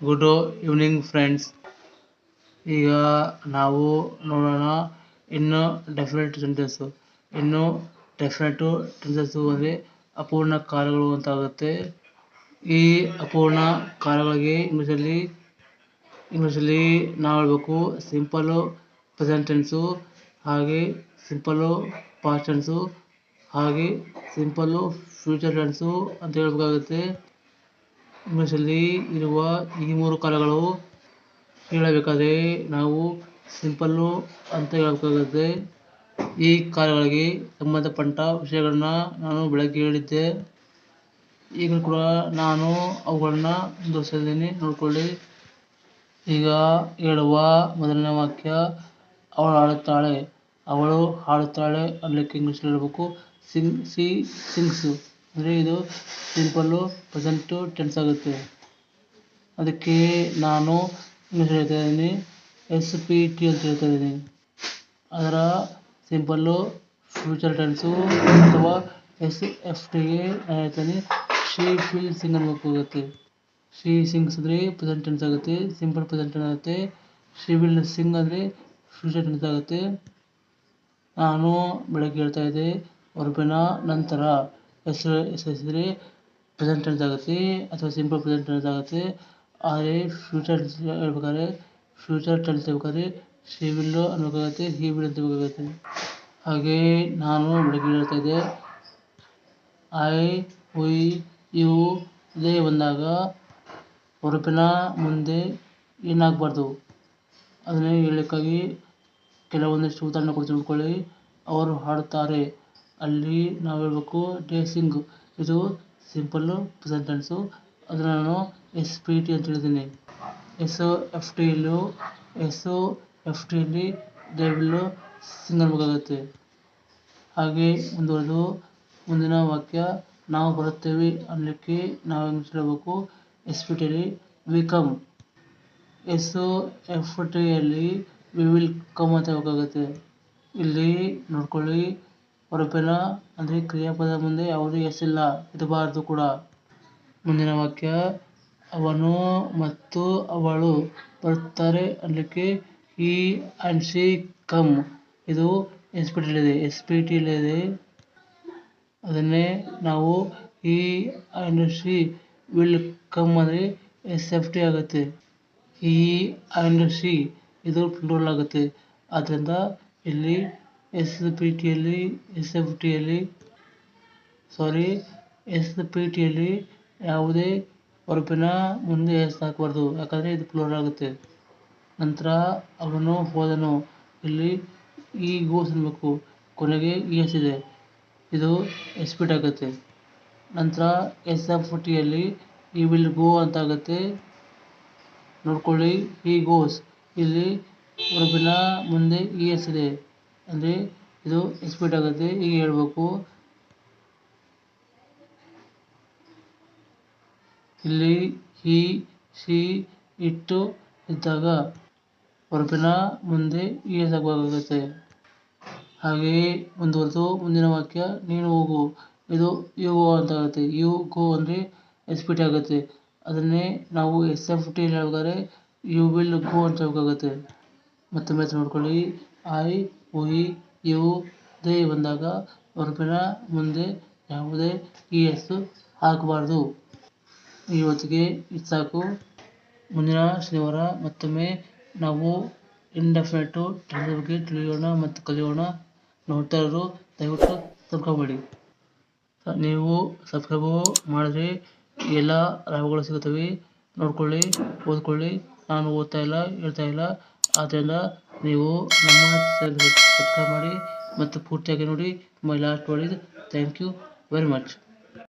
Good evening friends ಈಗ ನಾವು ನೋಡೋಣ ಇನ್ನು ಡೆಫಿನೆಟ್ ಸೆಂಟೆನ್ಸ್ ಇನ್ನು ಡೆಫಿನೆಟು ಟೆನ್ಸಸ್ ಅಂದರೆ ಅಪೂರ್ಣ ಕಾಲಗಳು ಅಂತ ಆಗುತ್ತೆ ಈ ಅಪೂರ್ಣ ಕಾಲಗಳಿಗೆ ಇಂಗ್ಲೀಷಲ್ಲಿ ಇಂಗ್ಲೀಷಲ್ಲಿ ನಾವು ಹೇಳ್ಬೇಕು ಸಿಂಪಲ್ಲು ಪ್ರೆಸೆಂಟ್ ಟೆನ್ಸು ಹಾಗೆ ಸಿಂಪಲ್ಲು ಪಾಸ್ಟ್ ಟೆನ್ಸು ಹಾಗೆ ಸಿಂಪಲ್ಲು ಫ್ಯೂಚರ್ ಟೆನ್ಸು ಅಂತ ಹೇಳ್ಬೇಕಾಗುತ್ತೆ. ಇಂಗ್ಲೀಷಲ್ಲಿ ಇರುವ ಈ ಮೂರು ಕಾಲಗಳು ಹೇಳಬೇಕಾದರೆ ನಾವು ಸಿಂಪಲ್ಲು ಅಂತ ಹೇಳಬೇಕಾಗುತ್ತೆ. ಈ ಕಾಲಗಳಿಗೆ ಸಂಬಂಧಪಟ್ಟ ವಿಷಯಗಳನ್ನ ನಾನು ಬೆಳಗ್ಗೆ ಹೇಳಿದ್ದೆ. ಈಗ ಕೂಡ ನಾನು ಅವುಗಳನ್ನ ಮುಂದುವರಿಸಿದ್ದೀನಿ ನೋಡಿಕೊಳ್ಳಿ. ಈಗ ಹೇಳುವ ಮೊದಲನೇ ವಾಕ್ಯ, ಅವಳು ಹಾಡುತ್ತಾಳೆ. ಅವಳು ಹಾಡುತ್ತಾಳೆ ಅನ್ನಲಿಕ್ಕೆ ಇಂಗ್ಲೀಷಲ್ಲಿ ಹೇಳಬೇಕು. ಸಿಂಗ್, ಸಿ, ಸಿಂಗ್ಸು. ಅಂದರೆ ಇದು ಸಿಂಪಲ್ಲು ಪ್ರೆಸೆಂಟು ಟೆನ್ಸ್ ಆಗುತ್ತೆ. ಅದಕ್ಕೆ ನಾನು ಹೇಳ್ತಾ ಇದ್ದೀನಿ ಎಸ್ ಪಿ ಟಿ ಅಂತ ಹೇಳ್ತಾ ಇದ್ದೀನಿ. ಅದರ ಸಿಂಪಲ್ಲು ಫ್ಯೂಚರ್ ಟೆನ್ಸು ಅಥವಾ ಎಸ್ ಎಫ್ ನಾನು ಹೇಳ್ತೀನಿ ಶಿ ಫಿಲ್ ಸಿಂಗ್ ಅನ್ಬೇಕಾಗುತ್ತೆ ಶಿ ಸಿಂಗ್ಸ್ ಅಂದರೆ ಪ್ರೆಸೆಂಟ್ ಟೆನ್ಸ್ ಆಗುತ್ತೆ ಸಿಂಪಲ್ ಪ್ರೆಸೆಂಟ್ ಟೆನ್ಸ್ ಆಗುತ್ತೆ. ಶಿ ವಿಲ್ ಸಿಂಗ್ ಅಂದರೆ ಫ್ಯೂಚರ್ ಟೆನ್ಸ್ ಆಗುತ್ತೆ. ನಾನು ಬೆಳಗ್ಗೆ ಹೇಳ್ತಾ ಇದ್ದೆ ಹೊರಬಿನ ನಂತರ. ಹೆಸರು ಹೆಸರಿಸಿದ್ರೆ ಪ್ರೆಸೆಂಟ್ ಟೆನ್ಸ್ ಆಗುತ್ತೆ ಅಥವಾ ಸಿಂಪಲ್ ಪ್ರೆಸೆಂಟ್ ಟೆನ್ಸ್ ಆಗುತ್ತೆ. ಆದರೆ ಫ್ಯೂಚರ್ ಹೇಳ್ಬೇಕಾದ್ರೆ ಫ್ಯೂಚರ್ ಟೆನ್ಸ್ ಹೇಳ್ಬೇಕಾದ್ರೆ ಶಿ ವಿಲ್ ಅನ್ಬೇಕಾಗುತ್ತೆ ಹಿ ವಿಲ್ ಅಂತ ಬೇಕಾಗುತ್ತೆ ಹಾಗೆ ನಾನು ಬೆಳಗ್ಗೆ ಹೇಳ್ತಾ ಇದ್ದೆ. ಐ ಉಯ್ ಯು ಇದೇ ಬಂದಾಗ ಹೊರಪಿನ ಮುಂದೆ ಏನಾಗಬಾರ್ದು ಅದನ್ನೇ ಹೇಳೋಕ್ಕಾಗಿ ಕೆಲವೊಂದಿಷ್ಟು ಉದಾಹರಣೆ ಕೊಡ್ತೀನಿ ತಿಳ್ಕೊಳ್ಳಿ ಅವರು ಹಾಡುತ್ತಾರೆ. ಅಲ್ಲಿ ನಾವು ಹೇಳ್ಬೇಕು ಡೇ ಸಿಂಗ್ ಇದು ಸಿಂಪಲ್ಲು ಪ್ರೆಸೆಂಟ್ ಟೆನ್ಸು ಅದನ್ನು ನಾನು ಎಸ್ ಪಿ ಟಿ ಅಂತ ಹೇಳಿದ್ದೀನಿ ಎಸ್ ಎಫ್ ಟಿಲು ಎಸ್ ಎಫ್ ಟಿಯಲ್ಲಿ ದೇ ಸಿಂಗಲ್ ಸಿಂಗ್ ಅನ್ಬೇಕಾಗುತ್ತೆ ಹಾಗೆ ಮುಂದುವರೆದು ಮುಂದಿನ ವಾಕ್ಯ, ನಾವು ಬರುತ್ತೇವೆ ಅನ್ನಲಿಕ್ಕೆ ನಾವು ಇಂಗ್ಲೀಷ್ ಹೇಳ್ಬೇಕು? ಎಸ್ ಪಿ ಟಿಲಿ ವಿ ಕಮ್ ಎಸ್ ಎಫ್ ಟಿಯಲ್ಲಿ ವಿ ವಿಲ್ ಕಮ್ ಅಂತ ಹೇಳ್ಬೇಕಾಗುತ್ತೆ. ಇಲ್ಲಿ ನೋಡ್ಕೊಳ್ಳಿ. ಹೊರಪಿನ ಅಂದರೆ ಕ್ರಿಯಾಪದ ಮುಂದೆ ಯಾವುದೇ ಎಸ್ ಇಲ್ಲ, ಇರಬಾರದು ಕೂಡ. ಮುಂದಿನ ವಾಕ್ಯ, ಅವನು ಮತ್ತು ಅವಳು ಬರುತ್ತಾರೆ ಅನ್ನಲಿಕ್ಕೆ ಈ ಅಂಡ್ ಸಿ ಕಮ್ ಇದು ಎಸ್ ಪಿ ಟಿಲಿದೆ ಎಸ್ ಪಿ ಟಿಲಿದೆ ಅದನ್ನೇ ನಾವು ಈ ಅಂಡ್ ಸಿ ವಿಲ್ ಕಮ್ ಅಂದರೆ ಎಸ್ ಎಫ್ ಟಿ ಆಗುತ್ತೆ. ಈ ಅಂಡ್ ಸಿ ಇದು ಪ್ಲೂರಲ್ ಆಗುತ್ತೆ. ಆದ್ದರಿಂದ ಇಲ್ಲಿ ಎಸ್ ಪಿ ಟಿಯಲ್ಲಿ ಎಸ್ ಎಫ್ ಟಿಯಲ್ಲಿ ಸಾರಿ ಎಸ್ ಪಿ ಟಿಯಲ್ಲಿ ಯಾವುದೇ ಹೊರಪಿನ ಮುಂದೆ ಎಸ್ ಹಾಕಬಾರ್ದು ಯಾಕಂದರೆ ಇದು ಪ್ಲೂರಲ್ ಆಗುತ್ತೆ. ನಂತರ ಅವನು ಹೋದನು. ಇಲ್ಲಿ ಈ ಗೋಸ್ ಅನ್ಬೇಕು ಕೊನೆಗೆ ಇ ಎಸ್ ಇದೆ. ಇದು ಎಸ್ ಪಿ ಟಿ ಆಗುತ್ತೆ. ನಂತರ ಎಸ್ ಎಫ್ ಟಿಯಲ್ಲಿ ಈ ವಿಲ್ ಗೋ ಅಂತ ಆಗುತ್ತೆ. ನೋಡ್ಕೊಳ್ಳಿ, ಈ ಗೋಸ್ ಇಲ್ಲಿ ಹೊರಪಿನ ಮುಂದೆ ಇ ಎಸ್ ಇದೆ. ಅಂದರೆ ಇದು ಎಸ್ ಆಗುತ್ತೆ. ಈಗ ಹೇಳ್ಬೇಕು. ಇಲ್ಲಿ ಹಿ, ಸಿ, ಇಟ್ಟು ಇದ್ದಾಗ ಹೊರಪಿನ ಮುಂದೆ ಈ ಎಸ್ ಆಗಬೇಕಾಗುತ್ತೆ. ಹಾಗೆಯೇ ಮುಂದುವರೆದು ಮುಂದಿನ ವಾಕ್ಯ, ನೀನು ಹೋಗು. ಇದು ಯು ಗೋ ಅಂತ ಆಗುತ್ತೆ. ಯು, ಗೋ ಅಂದರೆ ಎಸ್ ಪಿ ಟಿ ಆಗುತ್ತೆ. ಅದನ್ನೇ ನಾವು ಎಸ್ ಎಫ್ ಟಿ ಹೇಳ್ಬೇಕಾದ್ರೆ, ಯು ವಿಲ್ ಗೋ ಅಂತ ಹೇಳ್ಬೇಕಾಗುತ್ತೆ. ಮತ್ತೊಮ್ಮೆ ನೋಡ್ಕೊಳ್ಳಿ ಐ ಒಯಿ ಯು ದೇ ಬಂದಾಗ ಹೊರಪಿನ ಮುಂದೆ ಯಾವುದೇ ಇ ಎಸ್ ಹಾಕಬಾರ್ದು. ಇವತ್ತಿಗೆ ಇದು ಸಾಕು ಮುಂದಿನ ಶನಿವಾರ ಮತ್ತೊಮ್ಮೆ ನಾವು ಇಂಡೆಫಿನೆಟು ಟೆನ್ಸ್ ಬಗ್ಗೆ ತಿಳಿಯೋಣ ಮತ್ತು ಕಲಿಯೋಣ ನೋಡ್ತಾ ಇರೋರು ದಯವಿಟ್ಟು ಸಬ್ಸ್ಕ್ರೈಬ್ ನೀವು ಸಬ್ಸ್ಕ್ರೈಬ್ ಮಾಡಿದ್ರೆ ಎಲ್ಲ ಲಾಭಗಳು ಸಿಗುತ್ತವೆ. ನೋಡ್ಕೊಳ್ಳಿ, ಓದ್ಕೊಳ್ಳಿ. ನಾನು ಓದ್ತಾ ಇಲ್ಲ, ಹೇಳ್ತಾ ಇಲ್ಲ. ಆದ್ದರಿಂದ ನೀವು ನಮ್ಮ ಸಬ್ಸ್ಕ್ರೈಬ್ ಮಾಡಿ ಮತ್ತು ಪೂರ್ತಿಯಾಗಿ ನೋಡಿ my last word thank you very much